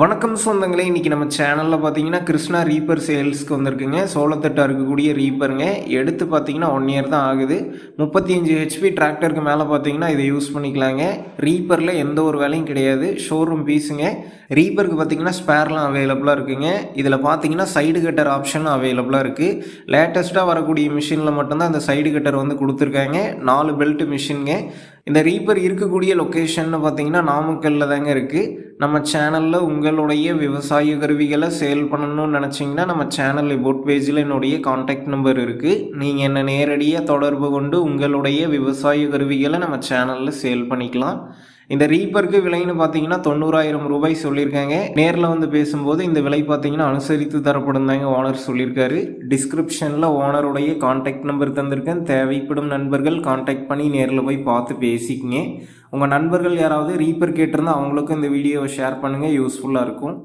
வணக்கம் சொந்தங்களே இன்றைக்கி நம்ம சேனலில் பார்த்தீங்கன்னா கிருஷ்ணா ரீப்பர் சேல்ஸ்க்கு வந்திருக்குங்க. சோளத்தட்டாக இருக்கக்கூடிய ரீப்பருங்க எடுத்து பார்த்தீங்கன்னா ஒன் இயர் தான் ஆகுது. முப்பத்தி அஞ்சு ஹெச்பி டிராக்டருக்கு மேலே பார்த்தீங்கன்னா இதை யூஸ் பண்ணிக்கலாங்க. ரீப்பரில் எந்த ஒரு வேலையும் கிடையாது. ஷோரூம் பீஸுங்க ரீப்பருக்கு பார்த்தீங்கன்னா ஸ்பேர்லாம் அவைலபிளாக இருக்குங்க. இதில் பார்த்தீங்கன்னா சைடு கட்டர் ஆப்ஷனும் அவைலபிளாக இருக்குது லேட்டஸ்ட்டாக வரக்கூடிய மிஷினில் மட்டும்தான் அந்த சைடு கட்டர் வந்து கொடுத்துருக்காங்க. நாலு பெல்ட் மிஷினுங்க இந்த ரீப்பர் இருக்கக்கூடிய லொக்கேஷன் பார்த்தீங்கன்னா நாமக்கல்ல தாங்க இருக்குது நம்ம சேனலில் உங்களுடைய விவசாய கருவிகளை சேல் பண்ணணும்னு நினச்சிங்கன்னா நம்ம சேனல் போட் பேஜில் என்னுடைய காண்டாக்ட் நம்பர் இருக்குது நீங்கள் என்னை நேரடியாக தொடர்பு கொண்டு உங்களுடைய விவசாய கருவிகளை நம்ம சேனலில் சேல் பண்ணிக்கலாம். இந்த ரீப்பருக்கு விலைன்னு பார்த்தீங்கன்னா தொண்ணூறாயிரம் ரூபாய் சொல்லியிருக்காங்க. நேரில் வந்து பேசும்போது இந்த விலை பார்த்தீங்கன்னா அனுசரித்து தரப்படும் தாங்க ஓனர் சொல்லியிருக்காரு. டிஸ்கிரிப்ஷனில் ஓனருடைய காண்டாக்ட் நம்பர் தந்திருக்கேன். தேவைப்படும் நண்பர்கள் காண்டாக்ட் பண்ணி நேரில் போய் பார்த்து பேசிக்கங்க. உங்கள் நண்பர்கள் யாராவது ரீப்பர் கேட்டிருந்தா அவங்களுக்கும் இந்த வீடியோவை ஷேர் பண்ணுங்கள் யூஸ்ஃபுல்லாக இருக்கும்.